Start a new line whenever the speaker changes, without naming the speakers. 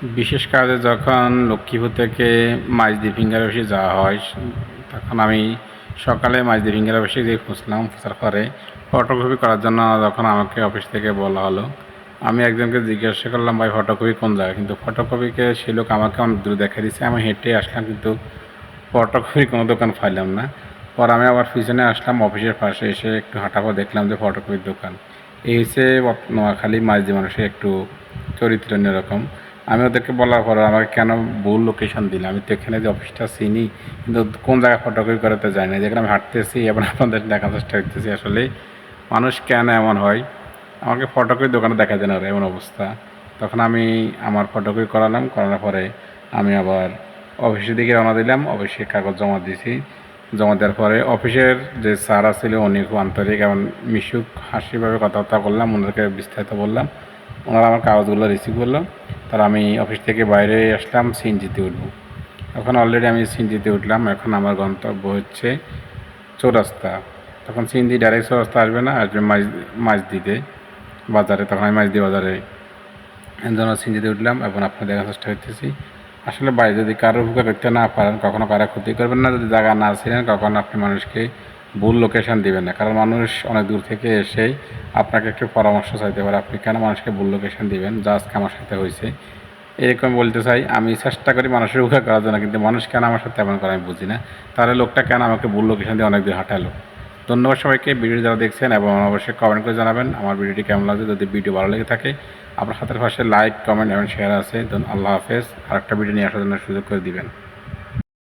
বিশেষ কাজে যখন লক্ষ্মীপুর থেকে মাইজদি ফিঙ্গার অফিসে যাওয়া হয়, তখন আমি সকালে মাইজদি ফিঙ্গার অফিসে গিয়ে খুঁজলাম খোঁজার পরে ফটোকপি করার জন্য যখন আমাকে অফিস থেকে বলা হলো, আমি একজনকে জিজ্ঞাসা করলাম, ভাই ফটোকপি কোন জায়গায়? কিন্তু ফটোকপিকে সে লোক আমাকে অনেক দূরে দেখা দিচ্ছে আমি হেঁটে আসলাম কিন্তু ফটোকপির কোনো দোকান পাইলাম না। পর আমি আবার পিছনে আসলাম, অফিসের পাশে এসে একটু হাঁটার পর দেখলাম যে ফটোকপির দোকান। এই হচ্ছে নোয়াখালী মাঝদি মানুষের একটু চরিত্র এরকম। আমি ওদেরকে বলার পর আমাকে কেন ভুল লোকেশন দিলে? আমি তো এখানে যে অফিসটা চিনি, কিন্তু কোন জায়গায় ফটোকপি করাতে যাই না যেখানে আমি হাঁটতেছি এবং আপনাদের দেখার চেষ্টা করতেছি আসলে মানুষ কেন এমন হয়? আমাকে ফটোকপির দোকানে দেখা যায় না এমন অবস্থা। তখন আমি আমার ফটোকপি করালাম, করানোর পরে আমি আবার অফিসের দিকে রওনা দিলাম অফিসে কাগজ জমা দিয়েছি। জমা দেওয়ার পরে অফিসের যে স্যার ছিল উনি খুব আন্তরিক এবং মিশুক, হাসিভাবে কথাবার্তা করলাম ওনাদেরকে বিস্তারিত বললাম। ওনারা আমার কাগজগুলো রিসিভ করল। তার আমি অফিস থেকে বাইরে আসলাম সিনজিতে উঠবো। এখন অলরেডি আমি সিনজিতে উঠলাম, এখন আমার গন্তব্য হচ্ছে চৌরাস্তা। তখন সিন্ধি ডাইরেক্ট চৌরাস্তা আসবে না, আসবে মাছ মাছ দিতে বাজারে। তখন আমি মাঝদি বাজারে জন্য সিঞ্জিতে উঠলাম এবং আপনার দেখার চেষ্টা করতেছি। আসলে বাইরে যদি কারও উপকার করতে না পারেন, কখনো কারও ক্ষতি করবেন না। যদি জায়গা না ছিলেন, কখনো আপনি মানুষকে ভুল লোকেশন দিবেন না। কারণ মানুষ অনেক দূর থেকে এসেই আপনাকে একটু পরামর্শ চাইতে পারে, আপনি কেন মানুষকে ভুল লোকেশন দিবেন? যা আজকে আমার সাথে হয়েছে। এরকম বলতে চাই, আমি চেষ্টা করি মানুষের উপকার করার জন্য, কিন্তু মানুষ কেন আমার সাথে এমন করে আমি বুঝি না। তাহলে লোকটা কেন আমাকে ভুল লোকেশন দিয়ে অনেক দূর হাঁটালো? ধন্যবাদ সবাইকে ভিডিও যারা দেখছেন এবং অবশ্যই কমেন্ট করে জানাবেন আমার ভিডিওটি কেমন লাগছে, যদি ভিডিও ভালো লেগে থাকে। আপনার হাতের পাশে লাইক কমেন্ট এবং শেয়ার আছে। আল্লাহ হাফেজ। আর একটা ভিডিও নিয়ে আসার জন্য সুযোগ করে দিবেন।